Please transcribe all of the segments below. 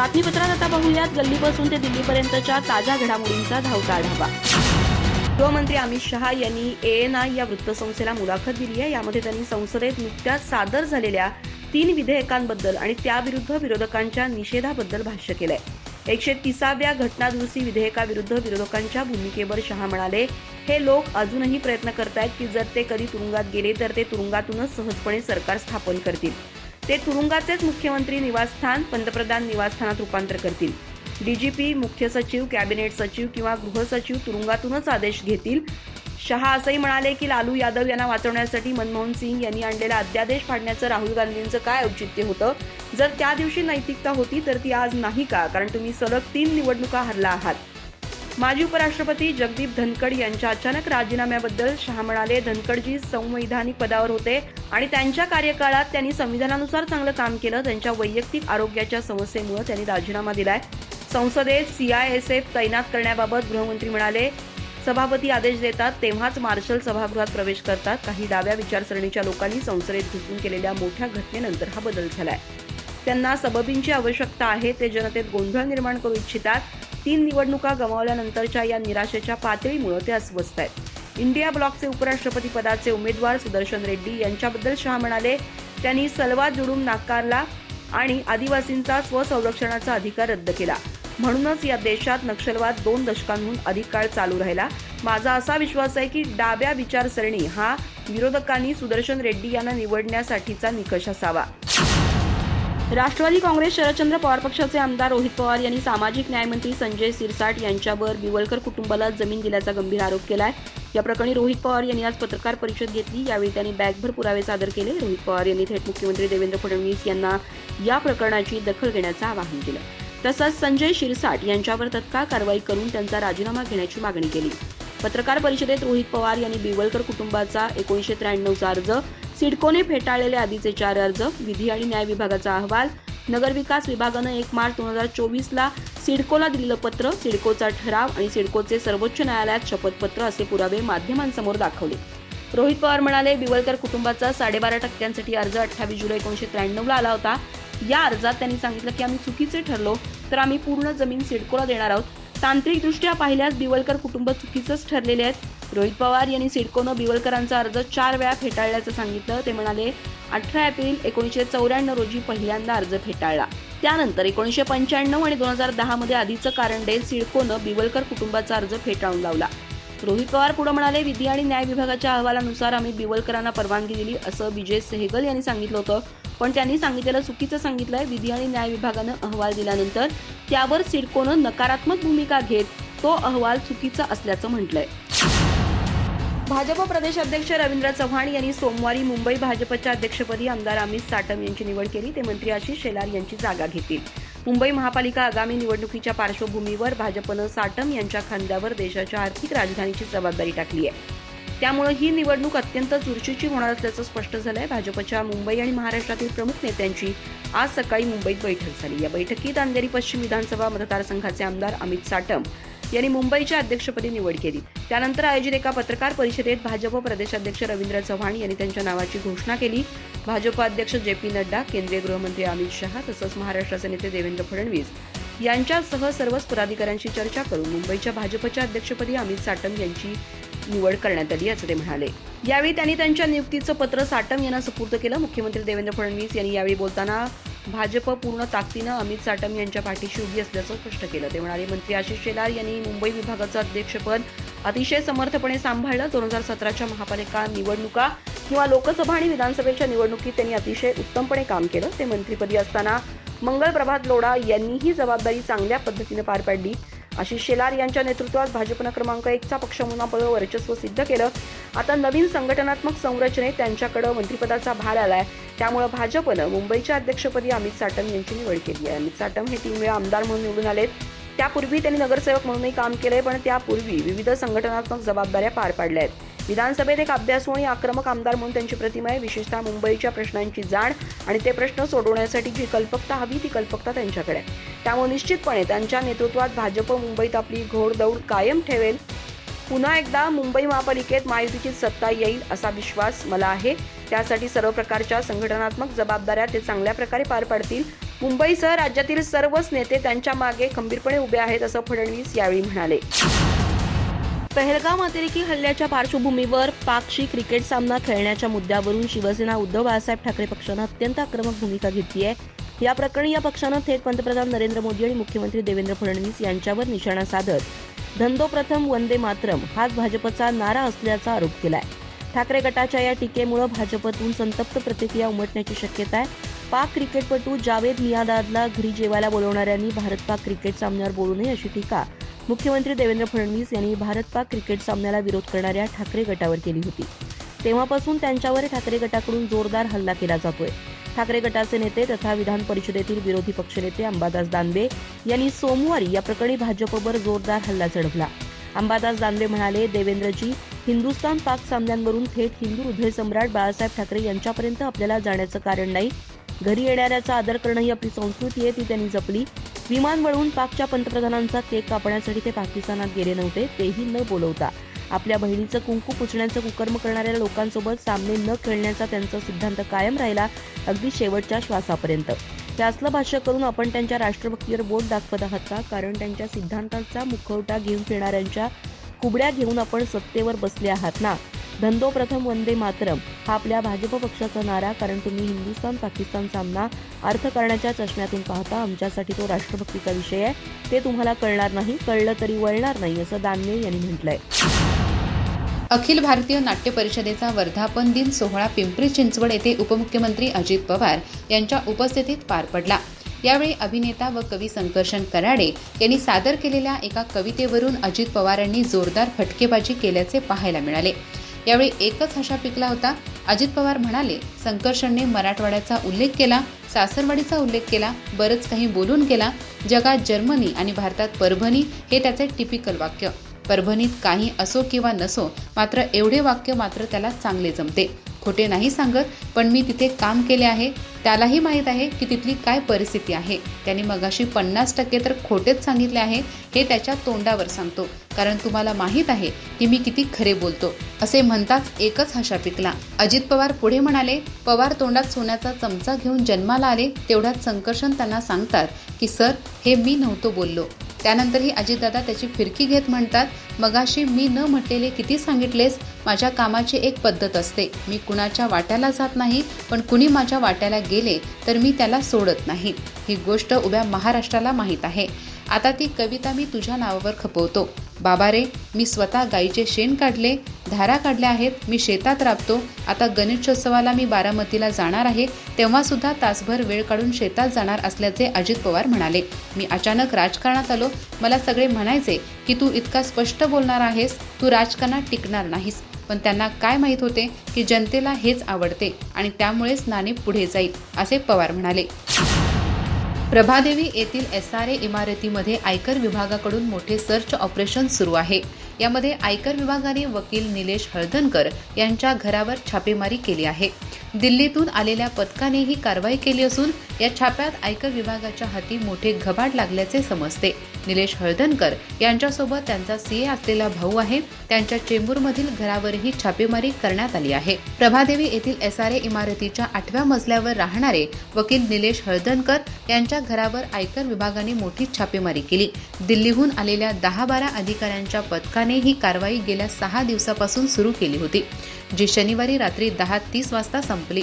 बातमीपत्रात आता पाहूयात गल्लीपासून ते दिल्लीपर्यंतच्या ताज्या घडामोडींचा धावता आढावा. गृहमंत्री अमित शहा यांनी एएनआय या वृत्तसंस्थेला मुलाखत दिली आहे. यामध्ये त्यांनी संसदेत नुकत्याच सादर झालेल्या तीन विधेयकांबद्दल आणि त्याविरुद्ध विरोधकांच्या निषेधाबद्दल भाष्य केलंय. एकशे तिसाव्या घटनादुरुस्ती विधेयकाविरुद्ध विरोधकांच्या भूमिकेवर शहा म्हणाले हे लोक अजूनही प्रयत्न करतायत की जर ते कधी तुरुंगात गेले तर ते तुरुंगातूनच सहजपणे सरकार स्थापन करतील. ते तुरुंगाचेच मुख्यमंत्री निवासस्थान पंतप्रधान निवासस्थानात रूपांतर करतील. डीजीपी मुख्य सचिव कॅबिनेट सचिव किंवा गृहसचिव तुरुंगातूनच आदेश घेतील. शहा असंही म्हणाले की लालू यादव यांना वाचवण्यासाठी मनमोहन सिंग यांनी आणलेला अध्यादेश फाडण्याचं राहुल गांधींचं काय औचित्य होतं? जर त्या दिवशी नैतिकता होती तर ती आज नाही का? कारण तुम्ही सलग तीन निवडणुका हरला आहात. माजी उपराष्ट्रपती जगदीप धनखड यांच्या अचानक राजीनाम्याबद्दल शहा म्हणाले धनखडजी संवैधानिक पदावर होते आणि त्यांच्या कार्यकाळात त्यांनी संविधानानुसार चांगलं काम केलं. त्यांच्या वैयक्तिक आरोग्याच्या समस्येमुळे त्यांनी राजीनामा दिलाय. संसदेत सीआयएसएफ तैनात करण्याबाबत गृहमंत्री म्हणाले सभापती आदेश देतात तेव्हाच मार्शल सभागृहात प्रवेश करतात. काही डाव्या विचारसरणीच्या लोकांनी संसदेत घुसून केलेल्या मोठ्या घटनेनंतर हा बदल झालाय. त्यांना सबबींची आवश्यकता आहे ते जनतेत गोंधळ निर्माण करू इच्छितात. तीन निवडणुका गमावल्यानंतरच्या या निराशेच्या पातळीमुळे ते अस्वस्थ आहेत. इंडिया ब्लॉकचे उपराष्ट्रपती पदाचे उमेदवार सुदर्शन रेड्डी यांच्याबद्दल शहा म्हणाले त्यांनी सलवाद जुडून नाकारला आणि आदिवासींचा स्वसंरक्षणाचा अधिकार रद्द केला. म्हणूनच या देशात नक्षलवाद दोन दशकांहून अधिक काळ चालू राहिला. माझा असा विश्वास आहे की डाव्या विचारसरणी हा विरोधकांनी सुदर्शन रेड्डी यांना निवडण्यासाठीचा निकष असावा. राष्ट्रवादी काँग्रेस शरदचंद्र पवार पक्षाचे आमदार रोहित पवार यांनी सामाजिक न्यायमंत्री संजय सिरसाट यांच्यावर बिवलकर कुटुंबाला जमीन दिल्याचा गंभीर आरोप केलाय. या प्रकरणी रोहित पवार यांनी आज पत्रकार परिषद घेतली. यावेळी त्यांनी बॅगभर पुरावे सादर केले. रोहित पवार यांनी थेट मुख्यमंत्री देवेंद्र फडणवीस यांना या प्रकरणाची दखल घेण्याचं आवाहन केलं. तसंच संजय शिरसाट यांच्यावर तत्काळ कारवाई करून त्यांचा राजीनामा घेण्याची मागणी केली. पत्रकार परिषदेत रोहित पवार यांनी बिवलकर कुटुंबाचा एकोणीसशे त्र्याण्णवचा अर्ज सिडकोने फेटाळलेले आधीचे चार अर्ज विधी आणि न्याय विभागाचा अहवाल नगरविकास विभागानं एक मार्च दोन हजार चोवीसला सिडकोला दिलेलं पत्र सिडकोचा ठराव आणि सिडकोचे सर्वोच्च न्यायालयात शपथपत्र असे पुरावे माध्यमांसमोर दाखवले. रोहित पवार म्हणाले बिवलकर कुटुंबाचा साडेबारा टक्क्यांसाठी अर्ज अठ्ठावीस जुलै एकोणीशे त्र्याण्णवला आला होता. या अर्जात त्यांनी सांगितलं की आम्ही चुकीचे ठरलो तर आम्ही पूर्ण जमीन सिडकोला देणार आहोत. तांत्रिकदृष्ट्या पाहिल्यास बिवलकर कुटुंब चुकीचंच ठरलेले आहेत. रोहित पवार यांनी सिडकोनं बिवलकरांचा अर्ज चार वेळा फेटाळल्याचं सांगितलं. ते म्हणाले अठरा एप्रिल एकोणीसशे चौऱ्याण्णव रोजी पहिल्यांदा अर्ज फेटाळला. त्यानंतर एकोणीसशे पंच्याण्णव आणि दोन हजार दहामध्ये आधीचं कारण देत सिडकोनं बिवलकर कुटुंबाचा अर्ज फेटाळून लावला. रोहित पवार पुढे म्हणाले विधी आणि न्याय विभागाच्या अहवालानुसार आम्ही बिवलकरांना परवानगी दिली असं विजय सेहगल यांनी सांगितलं होतं. पण त्यांनी सांगितलेलं चुकीचं सांगितलंय. विधी आणि न्याय विभागानं अहवाल दिल्यानंतर त्यावर सिडकोनं नकारात्मक भूमिका घेत तो अहवाल चुकीचा असल्याचं म्हटलंय. भाजप प्रदेश अध्यक्ष रवींद्र चव्हाण यांनी सोमवारी मुंबई भाजपच्या अध्यक्षपदी आमदार अमित साटम यांची निवड केली. ते मंत्री आशिष शेलार यांची जागा घेतील. मुंबई महापालिका आगामी निवडणुकीच्या पार्श्वभूमीवर भाजपनं साटम यांच्या खांद्यावर देशाच्या आर्थिक राजधानीची जबाबदारी टाकली आहे. त्यामुळे ही निवडणूक अत्यंत चुरशीची होणार असल्याचं स्पष्ट झालंय. भाजपच्या मुंबई आणि महाराष्ट्रातील प्रमुख नेत्यांची आज सकाळी मुंबईत बैठक झाली. या बैठकीत अंधेरी पश्चिम विधानसभा मतदारसंघाचे आमदार अमित साटम यांनी मुंबईच्या अध्यक्षपदी निवड केली. त्यानंतर आयोजित एका पत्रकार परिषदेत भाजप प्रदेशाध्यक्ष रवींद्र चव्हाण यांनी त्यांच्या नावाची घोषणा केली. भाजप अध्यक्ष जे पी नड्डा केंद्रीय गृहमंत्री अमित शहा तसंच महाराष्ट्राचे नेते देवेंद्र फडणवीस यांच्यासह सर्वच पदाधिकाऱ्यांशी चर्चा करून मुंबईच्या भाजपच्या अध्यक्षपदी अमित साटम यांची निवड करण्यात आली असं ते म्हणाले. यावेळी त्यांनी त्यांच्या नियुक्तीचं पत्र साटम यांना सुपूर्द केलं. मुख्यमंत्री देवेंद्र फडणवीस यांनी यावेळी बोलताना भाजप पूर्ण ताकदीनं अमित साटम यांच्या पाठीशी उभी असल्याचं स्पष्ट केलं. ते म्हणाले मंत्री आशिष शेलार यांनी मुंबई विभागाचं अध्यक्षपद अतिशय समर्थपणे सांभाळलं. दोन हजार सतराच्या महापालिका निवडणुका किंवा लोकसभा आणि विधानसभेच्या निवडणुकीत त्यांनी अतिशय उत्तमपणे काम केलं. ते मंत्रिपदी असताना मंगल प्रभात लोढा यांनीही जबाबदारी चांगल्या पद्धतीनं पार पाडली. आशिष शेलार यांच्या नेतृत्वात भाजपनं क्रमांक एकचा पक्ष म्हणून आपलं वर्चस्व सिद्ध केलं. आता नवीन संघटनात्मक संरचनेत त्यांच्याकडे मंत्रिपदाचा भार आलाय. त्यामुळे भाजपनं मुंबईच्या अध्यक्षपदी अमित साटम यांची निवड केली आहे. अमित साटम हे तीन वेळा आमदार म्हणून निवडून आलेत. त्यापूर्वी त्यांनी नगरसेवक म्हणूनही काम केलंय पण त्यापूर्वी विविध संघटनात्मक जबाबदाऱ्या पार पाडल्या आहेत. विधानसभेत एक अभ्यासू आणि आक्रमक आमदार म्हणून त्यांची प्रतिमा आहे. विशेषतः मुंबईच्या प्रश्नांची जाण आणि ते प्रश्न सोडवण्यासाठी जी कल्पकता हवी ती कल्पकता त्यांच्याकडे आहे. त्यामुळे निश्चितपणे त्यांच्या नेतृत्वात भाजप मुंबईत आपली घोडदौड कायम ठेवेल. पुन्हा एकदा मुंबई महापालिकेत महायुतीची सत्ता येईल असा विश्वास मला आहे. त्यासाठी सर्व प्रकारच्या संघटनात्मक जबाबदाऱ्या ते चांगल्या प्रकारे पार पाडतील. मुंबईसह राज्यातील सर्वच नेते त्यांच्या मागे खंबीरपणे उभे आहेत असं फडणवीस यावेळी म्हणाले. पहलगाम अतिरेकी हल्ल्याच्या पार्श्वभूमीवर पाकशी क्रिकेट सामना खेळण्याच्या मुद्द्यावरून शिवसेना उद्धव बाळासाहेब ठाकरे पक्षानं अत्यंत आक्रमक भूमिका घेतली आहे. या प्रकरणी या पक्षानं थेट पंतप्रधान नरेंद्र मोदी आणि मुख्यमंत्री देवेंद्र फडणवीस यांच्यावर निशाणा साधत धंदो प्रथम वंदे मातरम हाच भाजपचा नारा असल्याचा आरोप केलाय. ठाकरे गटाच्या या टीकेमुळे भाजपतून संतप्त प्रतिक्रिया उमटण्याची शक्यता आहे. पाक क्रिकेटपटू जावेद मियादादला घरी जेवायला बोलवणाऱ्यांनी भारत पाक क्रिकेट सामन्यावर बोलू नये अशी टीका मुख्यमंत्री देवेंद्र फडणवीस यांनी भारत पाक क्रिकेट सामन्याला विरोध करणाऱ्या ठाकरे गटावर केली होती. तेव्हापासून त्यांच्यावर ठाकरे गटाकडून जोरदार हल्ला केला जातोय. ठाकरे गटाचे नेते तथा विधान परिषदेतील विरोधी पक्षनेते अंबादास दानवे यांनी सोमवारी या प्रकरणी भाजपवर जोरदार हल्ला चढवला. अंबादास दानवे म्हणाले देवेंद्रजी हिंदुस्थान पाक सामन्यांवरून थेट हिंदू हृदय सम्राट बाळासाहेब ठाकरे यांच्यापर्यंत आपल्याला जाण्याचं कारण नाही. घरी येणाऱ्याचा आदर करणं ही आपली संस्कृती आहे ती त्यांनी जपली. विमान वळवून पाकच्या पंतप्रधानांचा केक कापण्यासाठी ते पाकिस्तानात गेले नव्हते तेही न बोलवता. आपल्या बहिणीचं कुंकू पुसण्याचं कुकर्म करणाऱ्या लोकांसोबत सामने न खेळण्याचा त्यांचा सिद्धांत कायम राहिला अगदी शेवटच्या श्वासापर्यंत. हे असलं भाष्य करून आपण त्यांच्या राष्ट्रभक्तीवर बोट दाखवत आहात का? कारण त्यांच्या सिद्धांताचा मुखवटा घेऊन फिरणाऱ्यांच्या कुबड्या घेऊन आपण सत्तेवर बसले आहात ना? धंदो प्रथम वंदे मातरम हा आपल्या भाजप पक्षाचा नारा कारण तुम्ही हिंदुस्थान पाकिस्तान सामना अर्थ करण्याच्या चष्म्यातून पाहता. आमच्यासाठी तो राष्ट्रभक्तीचा विषय आहे. ते तुम्हाला कळणार नाही कळलं तरी वळणार नाही असं दानवे यांनी म्हटलंय. अखिल भारतीय नाट्य परिषदेचा वर्धापन दिन सोहळा पिंपरी चिंचवड येथे उपमुख्यमंत्री अजित पवार यांच्या उपस्थितीत पार पडला. यावेळी अभिनेता व कवी संकर्षण कराडे यांनी सादर केलेल्या एका कवितेवरून अजित पवार यांनी जोरदार फटकेबाजी केल्याचे पाहायला मिळाले. यावेळी एकच हशा पिकला होता. अजित पवार म्हणाले संकर्षणने मराठवाड्याचा उल्लेख केला सासरवाडीचा उल्लेख केला बरंच काही बोलून केला जगात जर्मनी आणि भारतात परभणी हे त्याचे टिपिकल वाक्य. परभणीत काही असो किंवा नसो मात्र एवढे वाक्य मात्र त्याला चांगले जमते. खोटे नाही सांगत पण मी तिथे काम केले आहे. त्यालाही माहीत आहे की तिथली काय परिस्थिती आहे. त्याने मगाशी पन्नास टक्के तर खोटेच सांगितले आहे हे त्याच्या तोंडावर सांगतो. कारण तुम्हाला माहीत आहे की मी किती खरे बोलतो. असे म्हणताच एकच हशा पिकला. अजित पवार पुढे म्हणाले पवार तोंडात सोन्याचा चमचा घेऊन जन्माला आले तेवढ्यात संकर्षण त्यांना सांगतात की सर हे मी नव्हतो बोललो. त्यानंतरही अजितदादा त्याची फिरकी घेत म्हणतात मगाशी मी न म्हटलेले किती सांगितलेस? माझ्या कामाची एक पद्धत असते. मी कुणाच्या वाट्याला जात नाही पण कुणी माझ्या वाट्याला गेले तर मी त्याला सोडत नाही. ही गोष्ट उभ्या महाराष्ट्राला माहीत आहे. आता ती कविता मी तुझ्या नावावर खपवतो. बाबा रे मी स्वतः गाईचे शेण काढले धारा काढल्या आहेत. मी शेतात राबतो. आता गणेशोत्सवाला मी बारामतीला जाणार आहे. तेव्हा सुद्धा तासभर वेळ काढून शेतात जाणार असल्याचे अजित पवार म्हणाले. मी अचानक राजकारणात आलो. मला सगळे म्हणायचे की तू इतका स्पष्ट बोलणार आहेस. तू राजकारणात टिकणार नाहीस. पण त्यांना काय माहीत होते की जनतेला हेच आवडते आणि त्यामुळेच नाणे पुढे जाईल असे पवार म्हणाले. प्रभादेवी येथील एस आर ए इमारतीमध्ये आयकर विभागाकडून मोठे सर्च ऑपरेशन सुरू आहे. यामध्ये आयकर विभागाने वकील निलेश हळदनकर यांच्या घरावर छापेमारी केली आहे. दिल्लीतून आलेल्या पथकाने ही कारवाई केली असून या छाप्यात आयकर विभागाच्या हाती मोठे घबाड लागल्याचे समजते. निलेश हळदनकर यांच्यासोबत त्यांचा सीए असलेला भाऊ आहे. त्यांच्या चेंबूरमधील घरावरही छापेमारी करण्यात आली आहे. प्रभादेवी येथील एस आर ए इमारतीच्या आठव्या मजल्यावर राहणारे वकील निलेश हळदनकर यांच्या घरावर आयकर विभागाने मोठी छापेमारी केली. दिल्लीहून आलेल्या दहा बारा अधिकाऱ्यांच्या पथकाने ही कारवाई गेल्या सहा दिवसापासून सुरू केली होती जी शनिवारी रात्री दहा तीस वाजता संपली.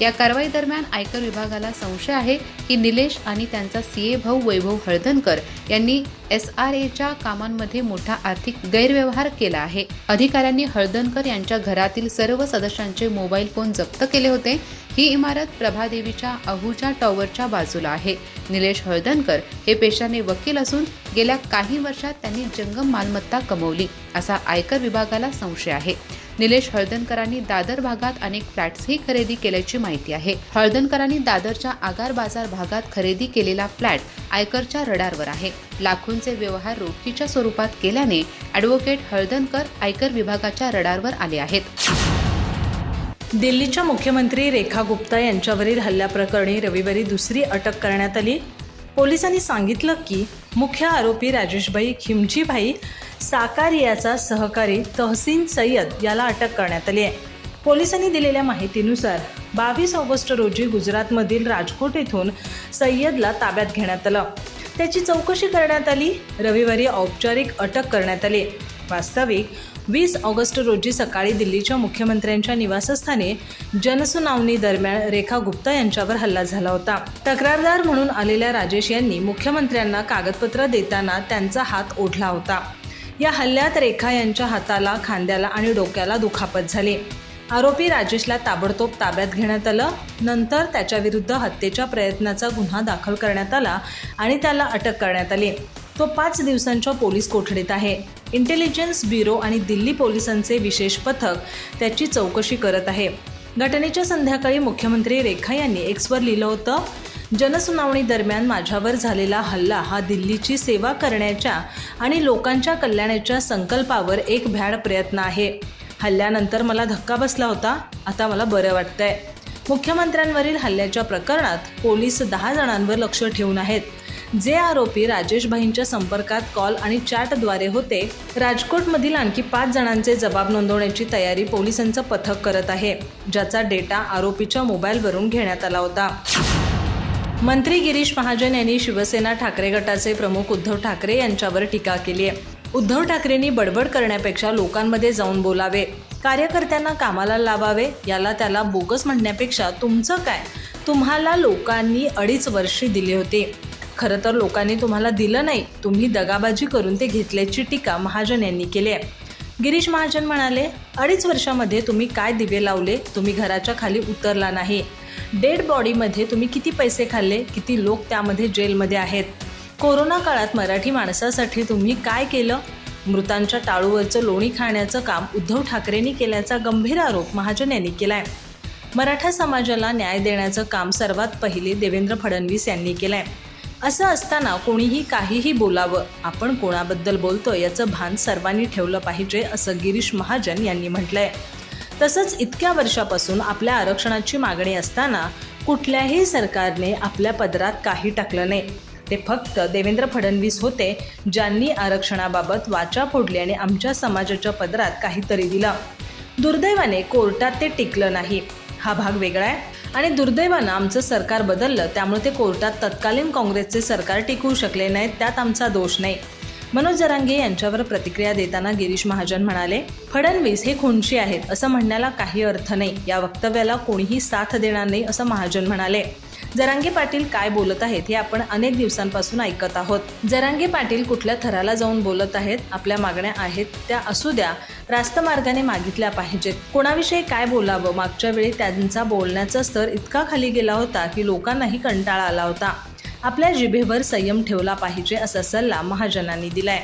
या कारवाई दरम्यान आयकर विभागाला संशय आहे की निलेश आणि त्यांचा सीए भाऊ वैभव हळदणकर यांनी एस आर एच्या कामांमध्ये मोठा आर्थिक गैरव्यवहार केला आहे. अधिकाऱ्यांनी हळदणकर यांच्या घरातील सर्व सदस्यांचे मोबाईल फोन जप्त केले होते. ही इमारत प्रभादेवीच्या अहुजा टॉवरच्या बाजूला आहे. निलेश हळदणकर हे पेशाने वकील असून गेल्या काही वर्षात त्यांनी जंगम मालमत्ता कमवली असा आयकर विभागाला संशय आहे. निलेश हळदणकरांनी दादर भागात अनेक फ्लॅट्सही खरेदी केल्याची माहिती आहे. हळदणकरांनी दादरच्या आगार बाजार भागात खरेदी केलेला फ्लॅट आयकरच्या रडारवर आहे. लाखोंचे व्यवहार रोखीच्या स्वरूपात केल्याने ॲडव्होकेट हळदणकर आयकर विभागाच्या रडारवर आले आहेत. दिल्लीच्या मुख्यमंत्री रेखा गुप्ता यांच्यावरील हल्ल्याप्रकरणी रविवारी दुसरी अटक करण्यात आली. पोलिसांनी सांगितलं की मुख्य आरोपी राजेशभाई खिमजीभाई साकारियाचा सहकारी तहसीन सय्यद याला अटक करण्यात आली आहे. पोलिसांनी दिलेल्या माहितीनुसार बावीस ऑगस्ट रोजी गुजरातमधील राजकोट येथून सय्यदला ताब्यात घेण्यात आलं. त्याची चौकशी करण्यात आली. रविवारी औपचारिक अटक करण्यात आली. वास्तविक वीस ऑगस्ट रोजी सकाळी दिल्लीच्या मुख्यमंत्र्यांच्या निवासस्थानी जनसुनावणी दरम्यान रेखा गुप्ता यांच्यावर हल्ला झाला होता. तक्रारदार म्हणून आलेल्या राजेश यांनी मुख्यमंत्र्यांना कागदपत्र देताना त्यांचा हात ओढला होता. या हल्ल्यात रेखा यांच्या हाताला खांद्याला आणि डोक्याला दुखापत झाली. आरोपी राजेशला ताबडतोब ताब्यात घेण्यात आलं. नंतर त्याच्याविरुद्ध हत्येच्या प्रयत्नाचा गुन्हा दाखल करण्यात आला आणि त्याला अटक करण्यात आली. तो पाच दिवसांच्या पोलीस कोठडीत आहे. इंटेलिजन्स ब्युरो आणि दिल्ली पोलिसांचे विशेष पथक त्याची चौकशी करत आहे. घटनेच्या संध्याकाळी मुख्यमंत्री रेखा यांनी एक्सवर लिहिलं होतं जनसुनावणी दरम्यान माझ्यावर झालेला हल्ला हा दिल्लीची सेवा करण्याच्या आणि लोकांच्या कल्याणाच्या संकल्पावर एक भ्याड प्रयत्न आहे. हल्ल्यानंतर मला धक्का बसला होता आता मला बरं वाटतंय. मुख्यमंत्र्यांवरील हल्ल्याच्या प्रकरणात पोलीस दहा जणांवर लक्ष ठेवून आहेत. जे आरोपी राजेशभाईंच्या संपर्कात कॉल आणि चॅटद्वारे होते राजकोटमधील आणखी पाच जणांचे जबाब नोंदवण्याची तयारी पोलिसांचं पथक करत आहे ज्याचा डेटा आरोपीच्या मोबाईलवरून घेण्यात आला होता. मंत्री गिरीश महाजन यांनी शिवसेना ठाकरे गटाचे प्रमुख उद्धव ठाकरे यांच्यावर टीका केली आहे. उद्धव ठाकरेंनी बडबड करण्यापेक्षा लोकांमध्ये जाऊन बोलावे. कार्यकर्त्यांना कामाला लावावे याला त्याला बोगस म्हणण्यापेक्षा तुमचं काय? तुम्हाला लोकांनी अडीच वर्षे दिली होती. खरं तर लोकांनी तुम्हाला दिलं नाही. तुम्ही दगाबाजी करून ते घेतल्याची टीका महाजन यांनी केली आहे. गिरीश महाजन म्हणाले अडीच वर्षामध्ये तुम्ही काय दिवे लावले? तुम्ही घराच्या खाली उतरला नाही. डेड बॉडीमध्ये तुम्ही किती पैसे खाल्ले? किती लोक त्यामध्ये जेलमध्ये आहेत? कोरोना काळात मराठी माणसासाठी तुम्ही काय केलं? मृतांच्या टाळूवरचं लोणी खाण्याचं काम उद्धव ठाकरेंनी केल्याचा गंभीर आरोप महाजन यांनी केलाय. मराठा समाजाला न्याय देण्याचं काम सर्वात पहिले देवेंद्र फडणवीस यांनी केलं आहे असं असताना कोणीही काहीही बोलावं. आपण कोणाबद्दल बोलतो याचं भान सर्वांनी ठेवलं पाहिजे असं गिरीश महाजन यांनी म्हटलंय. तसंच इतक्या वर्षापासून आपल्या आरक्षणाची मागणी असताना कुठल्याही सरकारने आपल्या पदरात काही टाकलं नाही. ते फक्त देवेंद्र फडणवीस होते ज्यांनी आरक्षणाबाबत वाचा फोडली आणि आमच्या समाजाच्या पदरात काहीतरी दिलं. दुर्दैवाने कोर्टात ते टिकलं नाही. हा भाग वेगळा आहे. आणि दुर्दैवानं आमचं सरकार बदललं त्यामुळे ते कोर्टात तत्कालीन काँग्रेसचे सरकार टिकवू शकले नाहीत त्यात आमचा दोष नाही. मनोज जरांगे यांच्यावर प्रतिक्रिया देताना गिरीश महाजन म्हणाले फडणवीस हे खुनशी आहेत असं म्हणण्याला काही अर्थ नाही. या वक्तव्याला कोणीही साथ देणार नाही असं महाजन म्हणाले. जरांगे पाटील काय बोलत आहेत हे आपण अनेक दिवसांपासून ऐकत आहोत. जरांगे पाटील कुठल्या थराला जाऊन बोलत आहेत आपल्या मागण्या आहेत त्या असू द्या. रास्त मार्गाने मागितल्या पाहिजेत. कोणाविषयी काय बोलावं? मागच्या वेळी त्यांचा बोलण्याचा स्तर इतका खाली गेला होता की लोकांनाही कंटाळा आला होता. आपल्या जिभेवर संयम ठेवला पाहिजे असा सल्ला महाजनांनी दिलाय.